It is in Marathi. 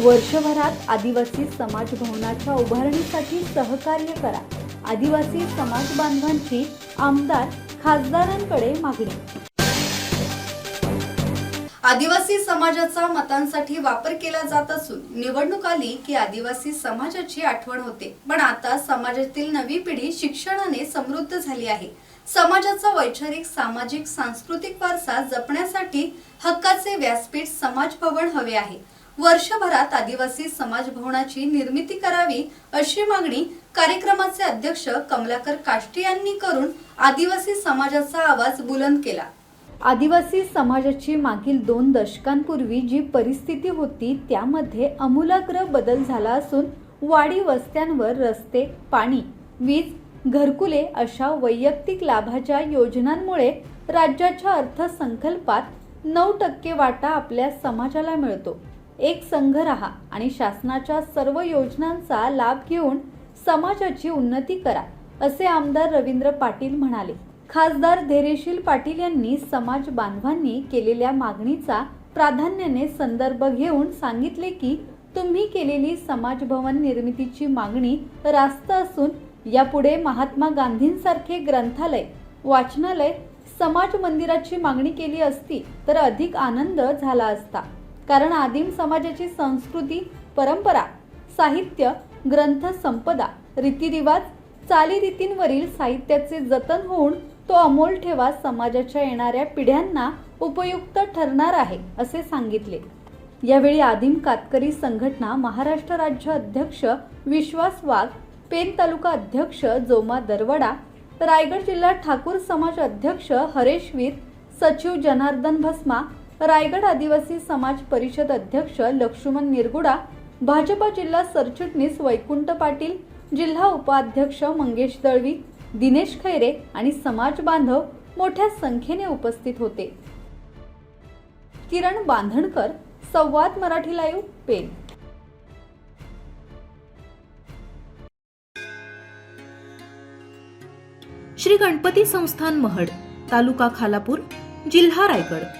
वर्षभरात आदिवासी समाज भवनाच्या उभारणीसाठी सहकार्य करा. आदिवासी समाज बांधवांची आमदार खासदारांकडे मागणी. आदिवासी समाजाचा मतांसाठी वापर केला जात असून निवडणूक आली की आदिवासी समाजाची आठवण होते. पण आता समाजातील नवी पिढी शिक्षणाने समृद्ध झाली आहे. समाजाचा वैचारिक सामाजिक सांस्कृतिक वारसा जपण्यासाठी हक्काचे व्यासपीठ समाज भवन हवे आहे. वर्षभरात आदिवासी समाज भवनाची निर्मिती करावी अशी मागणी कार्यक्रमाचे अध्यक्ष कमलाकर काष्टे यांनी करून आदिवासी समाजाचा आवाज बुलंद केला. आदिवासी समाजाची मागील दोन दशकांपूर्वी जी परिस्थिती होती त्यामध्ये आमूलाग्र बदल झाला असून वाडी वस्त्यांवर रस्ते पाणी वीज घरकुले अशा वैयक्तिक लाभाच्या योजनांमुळे राज्याच्या अर्थसंकल्पात नऊ टक्के वाटा आपल्या समाजाला मिळतो. एक संघ रहा आणि शासनाच्या सर्व योजनांचा लाभ घेऊन समाजाची उन्नती करा असे आमदार रवींद्र पाटील म्हणाले. खासदार धैर्यशील पाटील यांनी समाज बांधवांनी केलेल्या मागणीचा प्राधान्याने संदर्भ घेऊन सांगितले की तुम्ही केलेली समाज भवन निर्मितीची मागणी रास्त असून यापुढे महात्मा गांधींसारखे ग्रंथालय वाचनालय समाज मंदिराची मागणी केली असती तर अधिक आनंद झाला असता. कारण आदिम समाजाची संस्कृती परंपरा साहित्य ग्रंथ संपदा रीतिरिवाज चालीरीतींवरील साहित्याचे जतन होऊन तो अमोल ठेवा समाजाच्या येणाऱ्या पिढ्यांना उपयुक्त ठरणार आहे असे सांगितले. यावेळी आदिम कातकरी संघटना महाराष्ट्र राज्य अध्यक्ष विश्वास वाघ पेन तालुका अध्यक्ष जोमा दरवडा रायगड जिल्हा ठाकूर समाज अध्यक्ष हरेश वीर सचिव जनार्दन भस्मा रायगड आदिवासी समाज परिषद अध्यक्ष लक्ष्मण निरगुडा भाजपा जिल्हा सरचिटणीस वैकुंठ पाटील जिल्हा उपाध्यक्ष मंगेश दळवी दिनेश खैरे आणि समाज बांधव मोठ्या संख्येने उपस्थित होते. किरण बांधणकर संवाद मराठी लाईव्ह पेन श्री गणपती संस्थान महड तालुका खालापूर जिल्हा रायगड.